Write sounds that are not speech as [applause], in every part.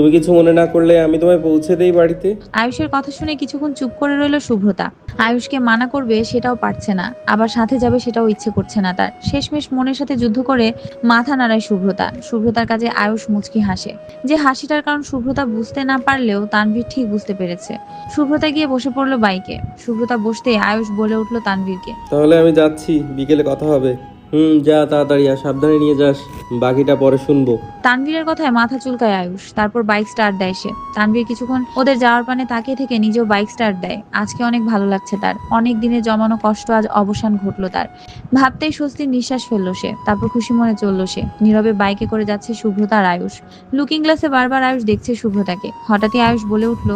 তুমি কিছু মনে না করলে আমি তোমায় পৌঁছে দেই বাড়িতে। আয়ুষের কথা শুনে কিছুক্ষণ চুপ করে রইল শুভ্রতা আয়ুষকে মানা করবে সেটাও পারছে না আবার সাথে যাবে সেটাও ইচ্ছে করছে না তার। শেষমেশ মনের সাথে যুদ্ধ করে মাথা নাড়ায় শুভ্রতা শুভ্রতার কাজে আয়ুষ মুচকি হাসে। যে হাসিটার কারণ শুভ্রতা বুঝতে না পারলেও তানভীর ঠিক বুঝতে পেরেছে। শুভ্রতা গিয়ে বসে পড়ল বাইকে। শুভ্রতা বসতে আয়ুষ বলে উঠল তানভীরকে। তাহলে আমি যাচ্ছি বিকেলে কথা হবে। হুম যা তাড়াতাড়ি আর সাবধানে নিয়ে যাস। বাকিটা পরে শুনব। তানভীরের কথায় মাথা চুলকায় আয়ুষ। তারপর বাইক স্টার্ট দেয় সে। তানভীর কিছুক্ষণ ওদের যাওয়ার পানে তাকিয়ে থেকে নিজেও বাইক স্টার্ট দেয়। আজকে অনেক ভালো লাগছে তার। অনেক দিনে জমানো কষ্ট আজ অবসান ঘটলো তার। ভাবতেই স্বস্তির নিঃশ্বাস ফেলল সে। তারপর খুশি মনে চলল সে। নীরবে বাইকে করে যাচ্ছে শুভ্রতা আর আয়ুষ। লুকিং গ্লাসে বারবার আয়ুষ দেখছে শুভ্রতাকে। হঠাৎই আয়ুষ বলে উঠল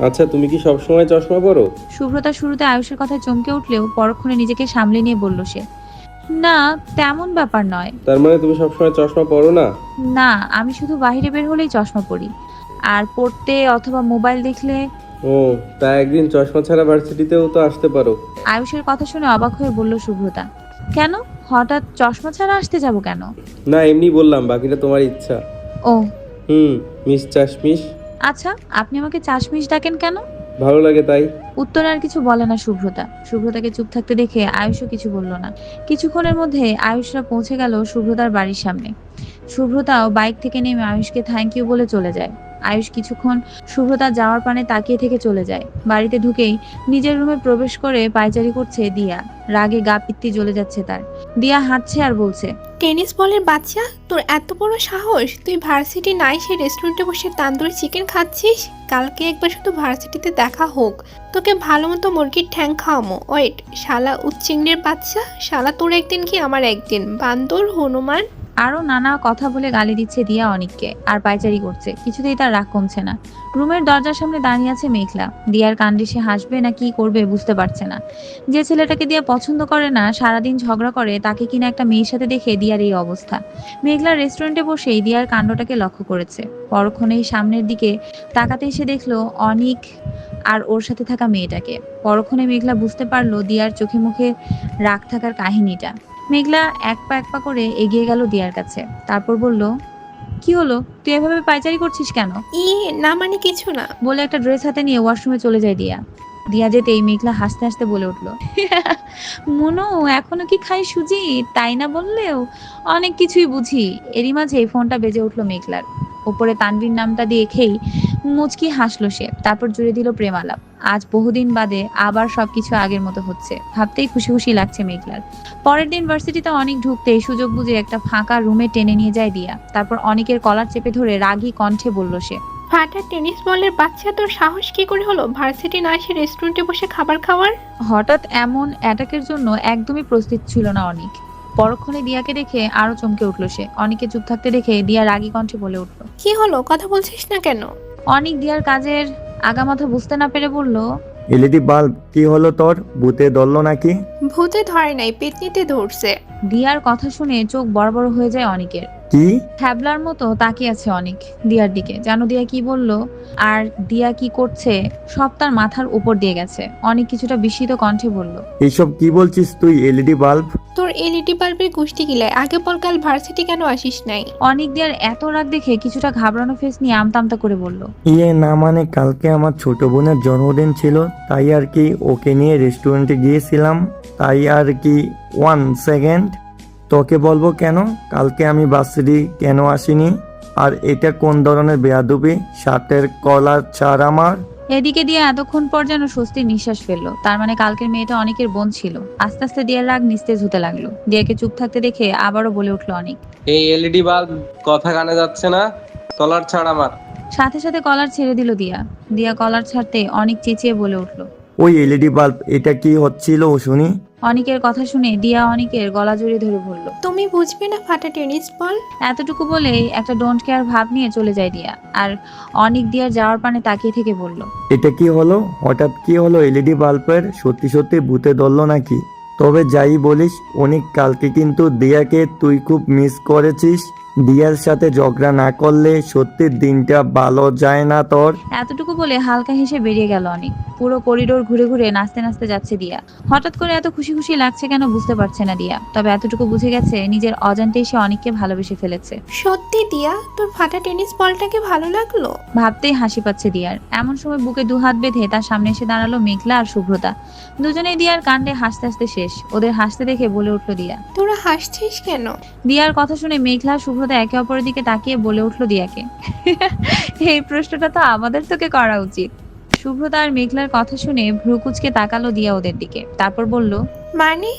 আচ্ছা তুমি কি সবসময় চশমা পরো? শুভ্রতা শুরুতে আয়ুষের কথায় চমকে উঠলেও পরক্ষণে নিজেকে সামলে নিয়ে বলল সে। না তেমন ব্যাপার নয়। তার মানে তুমি সবসময় চশমা পরো না? না আমি শুধু বাইরে বের হলেই চশমা পরি। আর পড়তে অথবা মোবাইল দেখলে? ও তা একদিন চশমা ছাড়া ভার্সিটিতেও তো আসতে পারো। আয়ুষের কথা শুনে অবাক হয়ে বলল শুভ্রতা কেন? হঠাৎ চশমা ছাড়া আসতে যাব কেন? না এমনি বললাম বাকিটা তোমার ইচ্ছা। ও। হুম মিস চাশমিশ। আচ্ছা আপনি আমাকে চাশমিশ ডাকেন কেন? ভালো লাগে তাই? উত্তরে আর কিছু বলে না শুভ্রতা। শুভ্রতাকে চুপ থাকতে দেখে আয়ুষও কিছু বলল না। কিছুক্ষণের মধ্যে আয়ুষরা পৌঁছে গেল শুভ্রতার বাড়ির সামনে। শুভ্রতাও বাইক থেকে নেমে আয়ুষকে থ্যাংক ইউ বলে চলে যায়। আয়ুষ কিছুক্ষণ শুভ্রতা যাওয়ার পানে তাকিয়ে থেকে চলে যায়। বাড়িতে ঢুকেই নিজের রুমে প্রবেশ করে পায়চারি করছে দিয়া। রাগে গা পিত্তি জ্বলে যাচ্ছে তার। দিয়া হাঁটছে আর বলছে টেনিস বলের বাচ্চা, তোর এত বড় সাহস? তুই ভার্সিটি নাই সে রেস্টুরেন্টে বসে তান্দুরি চিকেন খাচ্ছিস? কালকে একবার শুধু ভার্সিটিতে দেখা হোক। তোকে ভালো মতো মুরগির ঠ্যাং খাওয়ামো। ওয়েট, শালা উচ্চিংড়ের বাচ্চা? শালা তোর একদিন কি আমার একদিন? বান্দর, হনুমান? আরও নানা কথা বলে গালি দিচ্ছে দিয়া অনিককে, আর পায়চারি করছে। কিছুতেই তার রাগ কমছে না। রুমের দরজার সামনে দাঁড়িয়ে আছে মেঘলা। দিয়ার কাণ্ডে সে হাসবে না কি করবে বুঝতে পারছে না। যে ছেলেটাকে দিয়া পছন্দ করে না, সারাদিন ঝগড়া করে, তাকে কিনা একটা মেয়ের সাথে দেখে দিয়ার এই অবস্থা। মেঘলা রেস্টুরেন্টে বসেই দিয়ার কাণ্ডটাকে লক্ষ্য করেছে। পরক্ষণেই সামনের দিকে তাকাতেই সে দেখল অনিক আর ওর সাথে থাকা মেয়েটাকে। পরক্ষণে মেঘলা বুঝতে পারল দিয়ার চোখে মুখে রাগ থাকার কাহিনীটা। মেঘলা এক পা এক পা করে এগিয়ে গেল দিয়ার কাছে। তারপর বলল কি হলো? তুই এভাবে পায়চারি করছিস কেন? ই না মানে কিছু না। বলে একটা ড্রেস হাতে নিয়ে ওয়াশরুমে চলে যায় দিয়া। দিয়া যেতেই মেঘলা হাসতে হাসতে বলে উঠল মনো এখনও কি খাই সুজি? তাই না বললেও? অনেক কিছুই বুঝি। এরই মাঝে ফোনটা বেজে উঠল মেঘলার। ওপরে তানভীর নামটা দিয়ে খেই মুচকি হাসলো সে। তারপর জুড়ে দিল প্রেমালাপ। আজ বহুদিন বাদে আবার সবকিছু আগের মতো হচ্ছে। ভাবতেই খুশি খুশি লাগছে মেঘলার। পরের দিন ভার্সিটিতে অনেক ঢুকতেই সুযোগ বুঝে একটা ফাঁকা রুমে টেনে নিয়ে যায় দিয়া। তারপর অনেকের কলার চেপে ধরে রাগী কণ্ঠে বলল সে ফাটা টেনিস বলের বাচ্চা তোর সাহস কি করে হলো? ভার্সিটি না সে রেস্টুরেন্টে বসে খাবার খাওয়ার? হঠাৎ এমন অ্যাটাকের জন্য একদমই প্রস্তুত ছিল না অনিক। পরক্ষণে দিয়াকে দেখে আরও চমকে উঠল সে। অনিকে চুপ থাকতে দেখে দিয়া রাগী কণ্ঠে বলে উঠল কি হলো? কথা বলছিস না কেন? অনিক দিয়ার কাজের আগামাথা বুঝতে না পেরে বলল এলইডি বাল্ব কি হলো তোর? ভূতে ধরলো নাকি? ভূতে ধরে নাই পেতনিতে ধরছে। দিয়ার কথা শুনে চোখ বড় বড় হয়ে যায় অনিকের। কি? হ্যাবলার মতো তাকিয়ে আছে অনেক দিয়ার দিকে। জানো দিয়া কি বলল? আর দিয়া কি করছে? সব তার মাথার উপর দিয়ে গেছে। অনেক কিছুটা বিস্মিত কণ্ঠে বলল এইসব কি বলছিস তুই এলইডি বাল্ব? তোর এলইডি বাল্বের গোষ্ঠী গিলায় আগে বল কাল ভার্সিটি কেন আসিস নাই? অনেক দিয়ার এত রাগ দেখে কিছুটা ঘাবড়ানো ফেস নিয়ে আমতামতা করে বলল ইয়ে না মানে কালকে আমার ছোট বোনের জন্মদিন ছিল তাই আর কি ওকে নিয়ে রেস্টুরেন্টে গিয়েছিলাম। তাই আর কি ওয়ান সেকেন্ড তোকে বলব কেন? কালকে আমি বাসরি কেন আসিনি? আর এটা কোন ধরনের বেয়াদুবি? শার্টের কলার ছাড় আমার। এদিকে দিয়ে এতক্ষণ পর যেন স্বস্তির নিঃশ্বাস ফেলল। তার মানে কালকের মেয়েটা অনেকের বোন ছিল। আস্তে আস্তে দিয়ার রাগ নিস্তেজ হতে লাগল। দিয়াকে চুপ থাকতে দেখে আবারও বলে উঠল অনেক। এই এলইডি বাল্ব কথা কানে যাচ্ছে না? কলার ছাড় আমার। সাথে সাথে কলার ছেড়ে দিল দিয়া। দিয়া কলার ছাড়তে অনেক চেঁচিয়ে বলে উঠল। ওই এলইডি বাল্ব এটা কি হচ্ছিল শুনি? অনিকের কথা শুনে দিয়া অনিকের গলা জড়িয়ে ধরে বলল তুমি বুঝবে না ফাটা টেনিস বল? এতটুকু বলে একটা ডোন্ট কেয়ার ভাব নিয়ে চলে যায় দিয়া। আর অনিক দিয়ার যাওয়ার পানে তাকিয়ে থেকে বলল এটা কি হলো? হঠাৎ কি হলো এলইডি বাল্বের? সত্যি সত্যি ভূতে ধরলো নাকি? তবে যাই বলিস অনেক কালকে কিন্তু দিয়াকে তুই খুব মিস করেছিস। দিয়ার সাথে ঝগড়া না করলে সত্যি দিনটা ভালো যায় না তোর? এতটুকু বলে হালকা হেসে বেরিয়ে গেল অনেক। পুরো করিডোর ঘুরে ঘুরে নাচতে নাচতে যাচ্ছে দিয়া। হঠাৎ করে এত খুশি খুশি লাগছে কেন বুঝতে পারছে না দিয়া। তবে এতটুকু বুঝে গেছে নিজের অজান্তেই সে অনেককে ভালোবেসে ফেলেছে। সত্যি দিয়া? তোর ফাটা টেনিস বলটাকে ভালো লাগল? ভাবতেই হাসি পাচ্ছে দিয়ার। এমন সময় বুকে দু হাত বেঁধে তার সামনে এসে দাঁড়াল মেঘলা আর শুভ্রতা। দুজনেই দিয়ার কাণ্ডে হাসতে হাসতে শেষ। ওদের হাসতে দেখে বলে উঠল দিয়া। তোরা হাসছিস কেন? দিয়ার কথা শুনে মেঘলা আর শুভ্রতা একে অপরের দিকে তাকিয়ে বলে উঠল দিয়াকে। এই প্রশ্নটা তো আমাদের তোকে করা উচিত। শুভ্রতা আর মেঘলার কথা শুনে ভ্রুকুচকে তাকালো দিয়া ওদের দিকে। তারপর বলল মানে?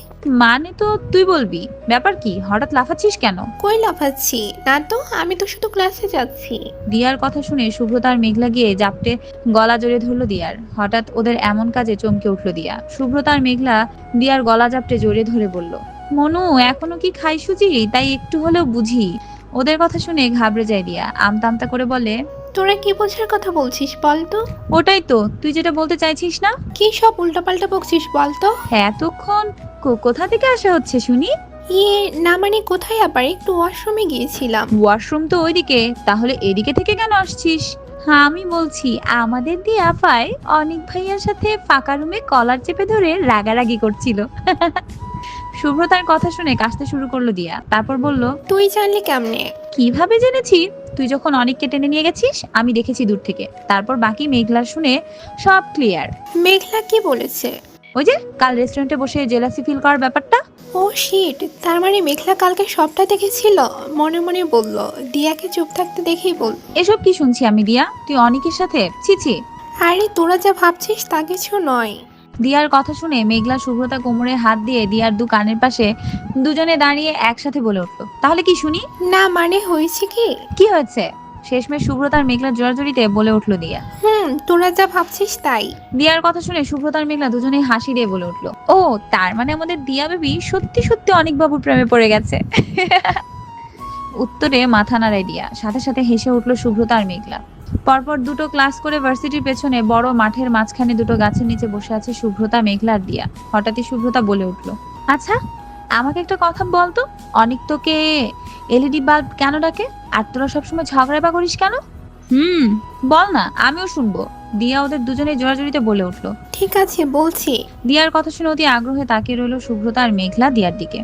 মানে তো তুই বলবি। ব্যাপার কি? হঠাৎ লাফাচ্ছিস কেন? কই লাফাচ্ছি? না তো আমি তো শুধু ক্লাসে যাচ্ছি। দিয়ার কথা শুনে শুভ্রতা আর মেঘলা গিয়ে জাপটে গলা জড়িয়ে ধরলো দিয়ার। হঠাৎ ওদের এমন কাজে চমকে উঠল দিয়া। শুভ্রতা আর মেঘলা দিয়ার গলা জাপটে জড়িয়ে ধরে বলল মনু এখনও কি খাই সুজি তাই একটু হলেও বুঝি। ওদের কথা শুনে ঘাবড়ে যায় রিয়া। আমতা আমতা করে বলে তোরা কি বোঝার কথা বলছিস বল তো ওটাই তো তুই যেটা বলতে চাইছিস না? কি সব উল্টাপাল্টা বকছিস বল তো এতক্ষণ কো- কোথা থেকে আসা হচ্ছে শুনি? ইয়ে না মানে কোথায় আবার? একটু ওয়াশরুমে গিয়েছিলাম। ওয়াশরুম তো ওইদিকে তাহলে এদিকে থেকে কেন আসছিস? হ্যাঁ আমি বলছি আমাদের দিয়ে আফায় অনেক ভাইয়ার সাথে ফাঁকা রুমে কলার চেপে ধরে রাগারাগি করছিল। [laughs] শুভ্রতার কথা শুনে কাশতে শুরু করল দিয়া। তারপর বলল তুই জানলি কেমনে? কীভাবে জেনেছি? তুই যখন অনেককে টেনে নিয়ে গেছিস আমি দেখেছি দূর থেকে। তারপর বাকি মেঘলা শুনে সব ক্লিয়ার মেঘলা কি বলেছে? ওই যে কাল রেস্টুরেন্টে বসে জেলাসি ফিল করার ব্যাপারটা? ও শিট তার মানে মেঘলা কালকে সবটা দেখেছিল? মনে মনে বলল দিয়াকে চুপ থাকতে দেখেই বল। এসব কি শুনছি আমি দিয়া? তুই অনেকের সাথে? ছিছি আরে তোরা যা ভাবছিস তা কিছু নয়। দিয়ার কথা শুনে মেঘলা শুভ্রতা কোমরে হাত দিয়ে দিয়ার দু কানের পাশে দুজনে দাঁড়িয়ে একসাথে বলে উঠল তাহলে কি শুনি? না মানে হয়েছে কি? কি হয়েছে? শেষমেশ শুভ্রতার মেঘলার জোরাজুরিতে বলে উঠল দিয়া। হুম তোরা যা ভাবছিস তাই। দিয়ার কথা শুনে শুভ্রতার মেঘলা দুজনেই হাসি দিয়ে বলে উঠল ও তার মানে আমাদের দিয়া বেবি সত্যি সত্যি অনেক বাবুর প্রেমে পড়ে গেছে। [laughs] উত্তরে মাথা নাড়াই দিয়া সাথে সাথে হেসে উঠল শুভ্রতা আর মেঘলা। পরপর দুটো ক্লাস করে ভার্সিটির পেছনে বড় মাঠের মাঝখানে দুটো গাছের নিচে বসে আছে শুভ্রতা মেঘলা আর দিয়া। হঠাৎই শুভ্রতা বলে উঠল আচ্ছা আমাকে একটা কথা বলতো অনেক তোকে এলইডি বাল্ব কেন ডাকে? আর তোরা সবসময় ঝগড়া বা করিস কেন? হুম বল না আমিও শুনব। দিয়া ওদের দুজনে জোরাজুরিতে বলে উঠল ঠিক আছে বলছি। দিয়ার কথা শুনে অতি আগ্রহে তাকিয়ে রইল শুভ্রতা আর মেঘলা দিয়ার দিকে।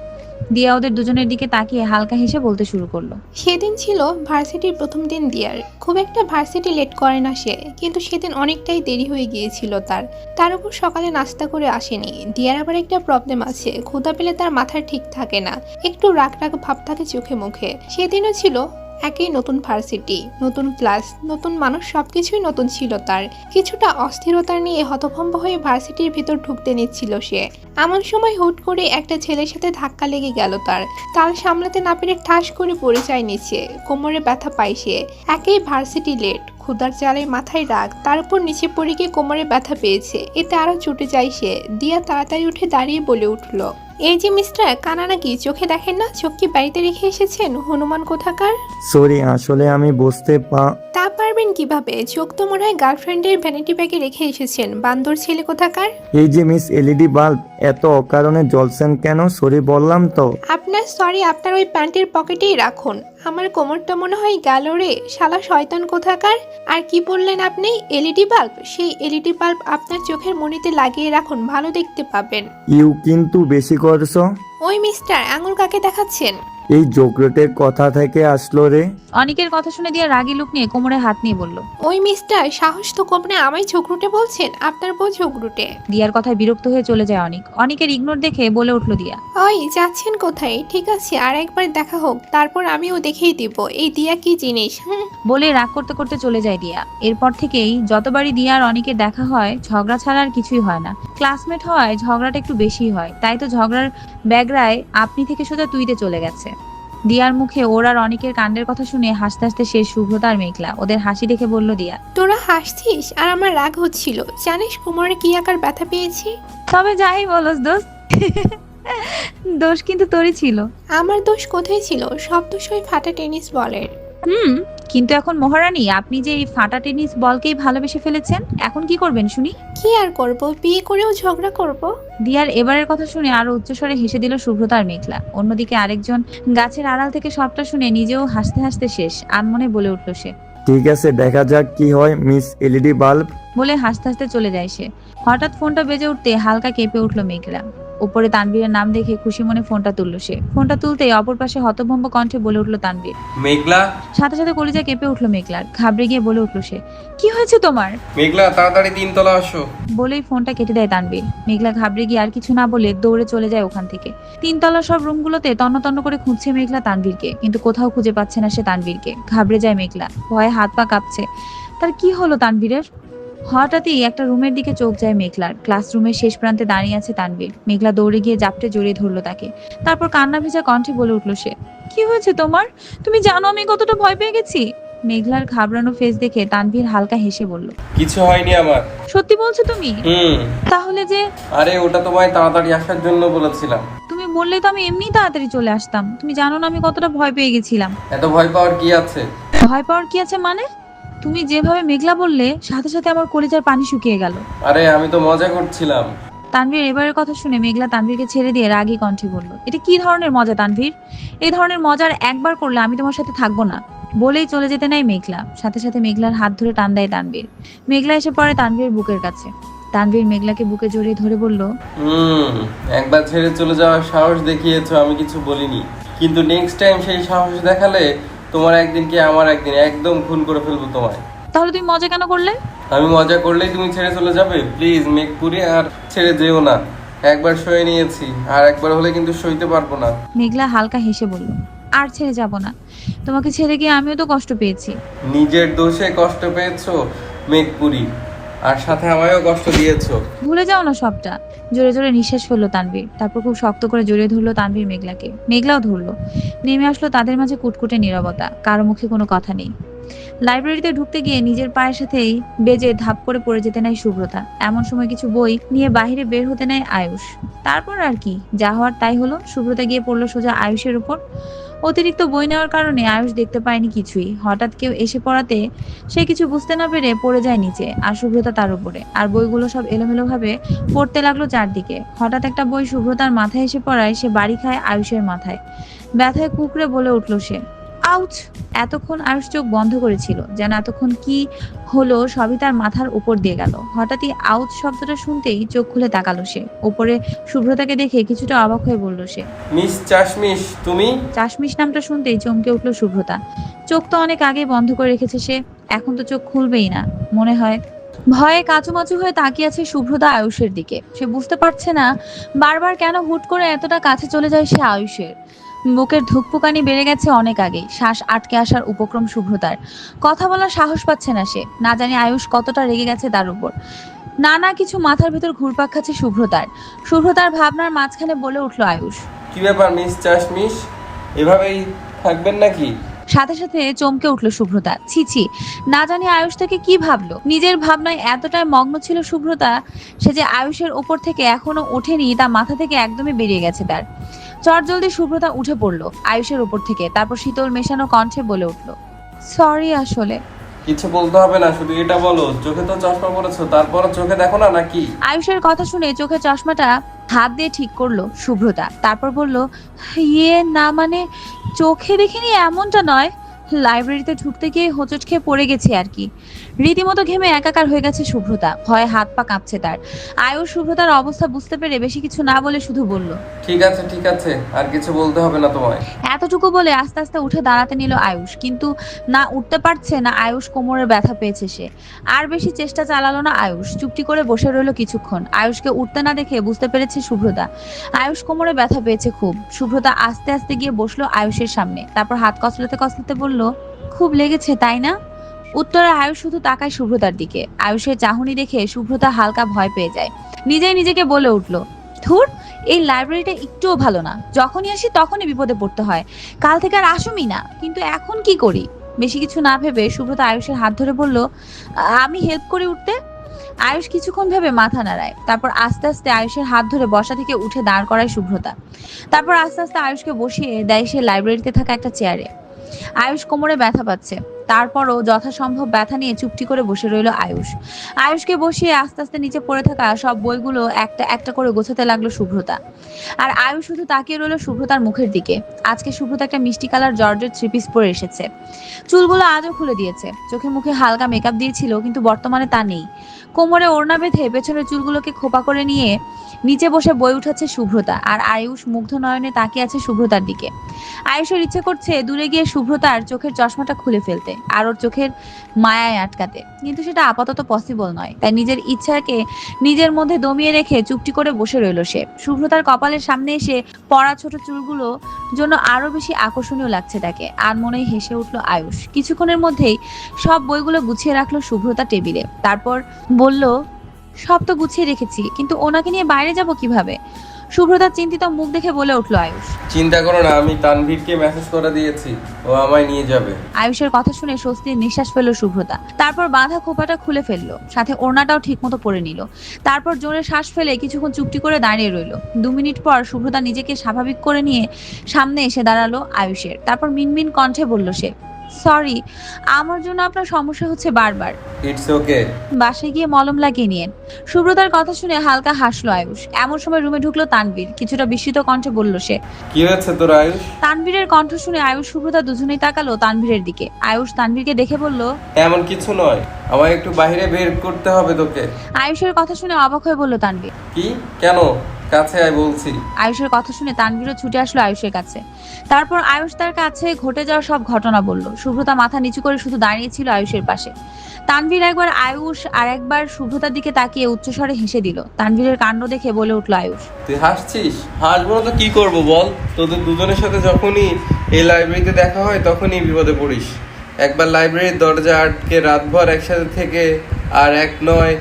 দিয়া ওদের দুজনের দিকে তাকিয়ে হালকা হেসে বলতে শুরু করল। সেদিন ছিল ভার্সিটির প্রথম দিন দিয়ার। খুব একটা ভার্সিটি লেট করে না সে, কিন্তু সেদিন অনেকটাই দেরি হয়ে গিয়েছিল তার। তার উপর সকালে নাস্তা করে আসেনি। দিয়ার আবার একটা প্রবলেম আছে। ক্ষুধা পেলে তার মাথার ঠিক থাকে না। একটু রাগ রাগ ভাব থাকে চোখে মুখে। সেদিনও ছিল একই নতুন ভার্সিটি নতুন ক্লাস নতুন মানুষ, সবকিছুই নতুন ছিল তার। কিছুটা অস্থিরতা নিয়ে হতভম্ব হয়ে ভার্সিটির ভিতর ঢুকতে নিচ্ছিল সে। এমন সময় হুট করে একটা ছেলের সাথে ধাক্কা লেগে গেল তার। তাল সামলাতে না পেরে ঠাস করে পড়ে যায় নিচে। কোমরে ব্যথা পায় সে। একই ভার্সিটি লেট ক্ষুদার চালে মাথায় রাগ, তার উপর নিচে পড়ে গিয়ে কোমরে ব্যথা পেয়েছে। এতে আরও চুটে যায় সে। দিয়া তাড়াতাড়ি উঠে দাঁড়িয়ে বলে উঠল এই যে মিস্টার, কানা নাকি চোখে দেখেন না? চোখ কি বাড়িতে রেখে এসেছেন? হনুমান কোথাকার? সরি, আসলে আমি বুঝতে পা তা পারবেন কীভাবে? চোখ তো মনে হয় গার্লফ্রেন্ডের ভ্যানিটি ব্যাগে রেখে এসেছেন। বান্দর ছেলে কোথাকার? এই যে মিস এলইডি বাল্ব এত অকারণে জ্বলছেন কেন? সরি বললাম তো। আপনার সরি আপনার ওই প্যান্টের পকেটেই রাখুন। আমার কোমরটা মনে হয় গেল রে। শালা শয়তান কোথাকার? আর কি বললেন আপনি? LED bulb? সেই এলইডি বাল্ব আপনার চোখের মনিতে লাগিয়ে রাখুন ভালো দেখতে পাবেন। ইউ কিন্তু বেশি করছ। ওই মিস্টার আঙুল কাকে দেখাচ্ছেন? এই যোগ্যটের কথা থেকে আসলো রে। অনেকের কথা শুনে দিয়া রাগি লুক নিয়ে কোমরে হাত নিয়ে বলল ওই মিস্টার সাহস তো কম না আমায় ঝগড়ুটে বলছেন আপনার বউ ঝগড়ুটে দিয়ার কথায় বিরক্ত হয়ে চলে যায় অনেক। অনেকের ইগনোর দেখে বলে উঠল দিয়া ওই যাচ্ছেন কোথায়? ঠিক আছে আর একবার দেখা হোক তারপর আমিও দেখেই দিব। এই দিয়া কি জিনিস হুম? বলে রাগ করতে করতে চলে যায় দিয়া। এরপর থেকেই যতবারই দিয়া আর অনেকের দেখা হয় ঝগড়া ছাড়া আর কিছুই হয় না। ক্লাসমেট হওয়ায় ঝগড়াটা একটু বেশি হয়। তাই তো ঝগড়ার ব্যাগরায় আপনি থেকে সোজা তুইতে চলে গেছে। দিয়ার মুখে ওর আর অনেকের কাণ্ডের কথা শুনে হাসতে হাসতে সে শুভ্রতা আর মেঘলা ওদের হাসি দেখে বলল দিয়া। তোরা হাসছিস আর আমার রাগ হচ্ছিল জানিস কোমরে কি আকার ব্যথা পেয়েছি? তবে যাই বলস দোষ দোষ কিন্তু তোরই ছিল। আমার দোষ কোথায় ছিল? সব দোষ ওই ফাটা টেনিস বলের। হুম কিন্তু এখন মহারানী আপনি যে এই ফাটা টেনিস বলকেই ভালোবেসে ফেলেছেন এখন কি করবেন শুনি? কি আর করব? বিয়ে করেও ঝগড়া করব? দিয়ার এবারের কথা শুনে আরও উচ্চস্বরে হেসে দিল শুভ্রতা আর মেঘলা। অন্যদিকে আরেকজন গাছের আড়াল থেকে সবটা শুনে নিজেও হাসতে হাসতে শেষ আনমনে বলে উঠল সে। ঠিক আছে দেখা যাক কি হয় মিস এলইডি বাল্ব। বলে হাসতে হাসতে চলে যায় সে। হঠাৎ ফোনটা বেজে উঠতে হালকা কেঁপে উঠল মেঘলা। উপরে তানবীরের নাম দেখে খুশি মনে ফোনটা তুললো সে। ফোনটা তুলতেই অপর পাশে হতভম্ব কণ্ঠে বলে উঠল তানবীর মেঘলা? সাথে সাথে কলিজা কেঁপে উঠল মেঘলার। ঘাবড়ে গিয়ে বলে উঠল সে কি হয়েছে তোমার? মেঘলা তাড়াতাড়ি তিনতলা আসো। বলেই ফোনটা কেটে দেয় তানবীর মেঘলা ঘাবড়ে গিয়ে আর কিছু না বলে দৌড়ে চলে যায় ওখান থেকে। তিনতলা সব রুমগুলোতে তন্ন তন্ন করে খুঁজছে মেঘলা তানবীরকে কিন্তু কোথাও খুঁজে পাচ্ছে না সে তানবীরকে ঘাবড়ে যায় মেঘলা ভয়ে হাত পা কাঁপছে। তার কি হলো তানবীরের হঠাৎই একটা রুমের দিকে চোখ যায় মেঘলার। ক্লাসরুমের শেষ প্রান্তে দাঁড়িয়ে আছে তানবীর মেঘলা দৌড়ে গিয়ে জাপটে জড়িয়ে ধরলো তাকে। তারপর কান্না ভেজা কণ্ঠে বলে উঠল সে কি হয়েছে তোমার? তুমি জানো আমি কতটা ভয় পেয়ে গেছি? মেঘলার ঘাবড়ানো ফেস দেখে তানভীর হালকা হেসে বলল কিছু হয়নি আমার। সত্যি বলছো তুমি? হুম। তাহলে যে আরে ওটা তোমায় তাড়াতাড়ি আসার জন্য বলেছিলাম। তুমি বললে তো আমি এমনি তাড়াতাড়ি চলে আসতাম। তুমি জানো না আমি কতটা ভয় পেয়ে গেছিলাম। এত ভয় পাওয়ার কি আছে? ভয় পাওয়ার কি আছে মানে? তুমি যেভাবে মেঘলা বললে সাথে সাথে আমার কলিজার পানি শুকিয়ে গেল। আরে আমি তো মজা করছিলাম। তানভীর এবারের কথা শুনে মেঘলা তানভীরকে ছেড়ে দিয়ে রাগী কণ্ঠে বলল এটা কি ধরনের মজা তানভীর? এই ধরনের মজার একবার করলে আমি তোমার সাথে থাকব না। বলেই চলে যেতে নাই মেঘলা। সাথে সাথে মেঘলার হাত ধরে টান দেয় তানভীর। মেঘলা এসে পড়ে তানভীর বুকের কাছে। তানভীর মেঘলাকে বুকে জড়িয়ে ধরে বলল হুম একবার ছেড়ে চলে যাওয়ার সাহস দেখিয়েছো আমি কিছু বলিনি। কিন্তু নেক্সট টাইম সেই সাহস দেখালে তোমার একদিন কি আমার একদিন? একদম খুন করে ফেলব তোমায়। তাহলে তুমি মজা কেন করলে? আমি মজা করলেই তুমি ছেড়ে চলে যাবে? প্লিজ মেঘপুরি আর ছেড়ে যেও না। একবার সয়ে নিয়েছি আর একবার হলে কিন্তু সইতে পারব না। মেঘলা হালকা হেসে বলল আর ছেড়ে যাব না। তোমাকে ছেড়ে গিয়ে আমিও তো কষ্ট পেয়েছি। নিজের দোষে কষ্ট পেয়েছ মেঘপুরি। আর সাথে আমায়ও কষ্ট দিয়েছ। ভুলে যাও না সবটা। জোরে জোরে নিঃশ্বাস ফেলল তানভীর। তারপর খুব শক্ত করে জড়িয়ে ধরলো তানভীর মেঘলাকে। মেঘলাও ধরলো। নেমে আসলো তাদের মাঝে কুটকুটে নীরবতা। কারও মুখে কোনো কথা নেই। লাইব্রেরিতে ঢুকতে গিয়ে নিজের পায়ের সাথেই বেজে ধাপ করে পড়ে যেতে নেয় শুভ্রতা এমন সময় কিছু বই নিয়ে বাইরে বের হতে নেয় আয়ুষ। তারপর আর কি? যা হওয়ার তাই হলো। শুভ্রতা গিয়ে পড়ল সোজা আয়ুষের উপর। অতিরিক্ত বই নেওয়ার কারণে আয়ুষ দেখতে পায়নি কিছুই। হঠাৎ কেউ এসে পড়াতে সে কিছু বুঝতে না পেরে পড়ে যায় নিচে আর শুভ্রতা তার উপরে। আর বইগুলো সব এলোমেলোভাবে পড়তে লাগল চারদিকে। হঠাৎ একটা বই শুভ্রতার মাথায় এসে পড়ায়, সে বাড়ি খায় আয়ুষের মাথায়। ব্যথায় কুকড়ে বলে উঠল সে। আউচ এতক্ষণ আয়ুষ চোখ বন্ধ করেছিল যেন এতক্ষণ কি হলো সবই তার মাথার উপর দিয়ে গেল। হঠাৎই আউচ শব্দটা শুনতেই চোখ খুলে তাকালো সে। উপরে শুভ্রতাকে দেখে কিছুটা অবাক হয়ে বলল সে মিস চাশমিশ তুমি? চাশমিশ নামটা শুনতেই চমকে উঠল শুভ্রতা। চোখ তো অনেক আগে বন্ধ করে রেখেছে সে এখন তো চোখ খুলবেই না। মনে হয় ভয়ে কাচুমাচু হয়ে তাকিয়ে আছে শুভ্রতা আয়ুষের দিকে। সে বুঝতে পারছে না বারবার কেন হুট করে এতটা কাছে চলে যায় সে আয়ুষের। বুকের ধুকপুকানি বেড়ে গেছে অনেক আগে। শ্বাস আটকে আসার উপক্রম শুভ্রতার। কথা বলার সাহস পাচ্ছে না সে। না জানি আয়ুষ কতটা রেগে গেছে তার উপর। নানা কিছু মাথার ভেতর ঘুরপাক খাচ্ছে শুভ্রতার। শুভ্রতার ভাবনার মাঝখানে বলে উঠল আয়ুষ। কি ব্যাপার মিস চাশমিশ? এভাবেই থাকবেন নাকি? সাথে সাথে চমকে উঠল শুভ্রতা। ছি ছি না জানি আয়ুষ থেকে কি ভাবলো। নিজের ভাবনায় এতটাই মগ্ন ছিল শুভ্রতা সে যে আয়ুষের উপর থেকে এখনও ওঠেনি তা মাথা থেকে একদমই বেরিয়ে গেছে তার। চটজলদি শুভ্রতা উঠে পড়ল আয়ুষের উপর থেকে। তারপর শীতল মেশানো কণ্ঠে বলে উঠল সরি আসলে। কিছু বলতে হবে না শুধু এটা বলো চোখে তো চশমা পরেছো তারপর চোখে দেখো না নাকি? আয়ুষের কথা শুনে চোখে চশমাটা হাত দিয়ে ঠিক করল শুভ্রতা তারপর বলল ইয়ে না মানে চোখে দেখিনি এমনটা নয়। লাইব্রেরিতে ঢুকতে গিয়ে হোঁচট খেয়ে পড়ে গেছি আর কি। রীতিমতো ঘেমে একাকার হয়ে গেছে শুভ্রতা ভয়ে হাত পা কাঁপছে তার। আয়ুষ শুভ্রতার অবস্থা বুঝতে পেরে বেশি কিছু না বলে শুধু বলল ঠিক আছে ঠিক আছে আর কিছু বলতে হবে না তোমায়। এতটুকু বলে আস্তে আস্তে উঠে দাঁড়াতে নিল আয়ুষ। কিন্তু না উঠতে পারছে না আয়ুষ কোমরের ব্যথা পেয়েছে সে। আর বেশি চেষ্টা চালালো না আয়ুষ। চুপটি করে বসে রইল কিছুক্ষণ। আয়ুষকে উঠতে না দেখে বুঝতে পেরেছে শুভ্রতা আয়ুষ কোমরে ব্যথা পেয়েছে খুব। শুভ্রতা আস্তে আস্তে গিয়ে বসল আয়ুষের সামনে। তারপর হাত কসলাতে কসলাতে বলল খুব লেগেছে, তাই না? উত্তরে আয়ুষ শুধু তাকায় শুভ্রতার দিকে। আয়ুষের চাহনি দেখে শুভ্রতা হালকা ভয় পেয়ে যায়। নিজেই নিজেকে বলে উঠল, ধুর, এই লাইব্রেরিটা একটুও ভালো না। যখনই আসি তখনই বিপদে পড়তে হয়। কাল থেকে আর আসুমি না, কিন্তু এখন কি করি? বেশি কিছু না ভেবে সুব্রত আয়ুষের হাত ধরে বলল, আমি হেল্প করে উঠতে? আয়ুষ কিছুক্ষণ ভেবে মাথা নাড়ায়। তারপর আস্তে আস্তে আয়ুষের হাত ধরে বসা থেকে উঠে দাঁড় করায় শুভ্রতা তারপর আস্তে আস্তে আয়ুষকে বসিয়ে দেয় সে লাইব্রেরিতে থাকা একটা চেয়ারে। আয়ুষ কোমরে ব্যথা পাচ্ছে। তারপরও যথাসম্ভব ব্যথা নিয়ে চুপটি করে বসে রইল আয়ুষ। আয়ুষকে বসিয়ে আস্তে আস্তে নিচে পড়ে থাকা সব বইগুলো একটা একটা করে গোছাতে লাগল শুভ্রতা আর আয়ুষ শুধু তাকিয়ে রইল শুভ্রতার মুখের দিকে। আজকে শুভ্রতা একটা মিষ্টি কালার জর্জের থ্রি পিস পরে এসেছে। চুলগুলো আজও খুলে দিয়েছে। চোখে মুখে হালকা মেকআপ দিয়েছিল, কিন্তু বর্তমানে তা নেই। কোমরে ওড়না বেঁধে পেছনের চুলগুলোকে খোপা করে নিয়ে নিচে বসে বই উঠাচ্ছে শুভ্রতা আর আয়ুষ মুগ্ধ নয়নে তাকিয়ে আছে শুভ্রতার দিকে। আয়ুষের ইচ্ছে করছে দূরে গিয়ে শুভ্রতার চোখের চশমাটা খুলে ফেলতে। আর ওর চোখের মায়ায় আটকাতে। কিন্তু সেটা আপাতত পসিবল নয়। তাই নিজের ইচ্ছাকে নিজের মধ্যে দমিয়ে রেখে চুপটি করে বসে রইল সে। শুভ্রতার কপালের সামনে এসে পড়া ছোট চুলগুলো জন্য আরও বেশি আকর্ষণীয় লাগছে তাকে। আর মনেই হেসে উঠল আয়ুষ। কিছুক্ষণের মধ্যেই সব বইগুলো গুছিয়ে রাখল শুভ্রতা টেবিলে। তারপর বলল, সব তো গুছিয়ে রেখেছি, কিন্তু ওনাকে নিয়ে বাইরে যাব কীভাবে? শুভ্রতার চিন্তিত মুখ দেখে বলে উঠল আয়ুষ। চিন্তা করো না আমি তানভীরকে মেসেজ করে দিয়েছি। ও আমায় নিয়ে যাবে। আয়ুষের কথা শুনে স্বস্তির নিঃশ্বাস ফেলল শুভ্রতা তারপর বাঁধা খোপাটা খুলে ফেলল। সাথে ওড়নাটাও ঠিকমতো পরে নিল। তারপর জোরে শ্বাস ফেলে কিছুক্ষণ চুপটি করে দাঁড়িয়ে রইল। দু মিনিট পর শুভ্রতা নিজেকে স্বাভাবিক করে নিয়ে সামনে এসে দাঁড়াল আয়ুষের। তারপর মিনমিন কণ্ঠে বলল সে সরি আমার জন্য আপনার সমস্যা হচ্ছে বারবার। ইটস ওকে বাসায় গিয়ে মলম লাগিয়ে নিয়েন। সুব্রতার কথা শুনে হালকা হাসলো আয়ুষ। এমন সময় রুমে ঢুকলো তানবীর কিছুটা বিস্মিত কণ্ঠে বলল সে কি হয়েছে তোর আয়ুষ? তানবীরের কণ্ঠ শুনে আয়ুষ সুব্রতা দুজনেই তাকালো তানভীরের দিকে। আয়ুষ তানভীরকে দেখে বলল এমন কিছু নয়। আমায় একটু বাইরে বের করতে হবে তোকে। আয়ুষের কথা শুনে অবাক হয়ে বলল তানভীর কি? কেন? কাছে আয় বলছি। আয়ুষের কথা শুনে তানভীরও ছুটে আসলো আয়ুষের কাছে। তারপর আয়ুষ তার কাছে ঘটে যাওয়া সব ঘটনা বলল। সুব্রতা মাথা নিচু করে শুধু দাঁড়িয়ে ছিল আয়ুষের পাশে। তানভীর একবার আয়ুষ আর একবার শুভ্রতার দিকে তাকিয়ে উচ্চস্বরে হেসে দিল। তানভীরের কাণ্ড দেখে বলে উঠল আয়ুষ। তুই হাসছিস? হাসবো না তো কি করব বল? তোদের দুজনের সাথে যখনই এই লাইব্রেরিতে দেখা হয় তখনই বিপদে পড়িস। একবার লাইব্রেরির দরজা আটকে রাতভর একসাথে থেকে আর এক নয়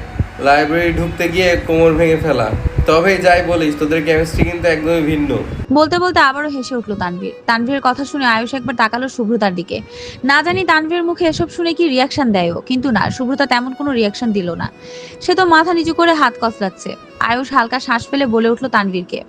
লাইব্রেরি ঢুকতে গিয়ে কোমর ভেঙে ফেলা। তবেই যাই বলিস, তোদের কেমিস্ট্রি কিন্তু একদমই ভিন্ন। বলতে বলতে আবারও হেসে উঠল তানভীর। তানভীরের কথা শুনে আয়ুষ একবার তাকালো শুভ্রতার দিকে। না জানি তানভীরের মুখে এসব শুনে কি রিয়াকশন দেয় কিন্তু না শুভ্রতা তেমন কোনো রিয়াকশন দিল না। সে তো মাথা নিচু করে হাত কচলাচ্ছে আয়ুষ হালকা শ্বাস ফেলে বলে উঠল তানভীরকে।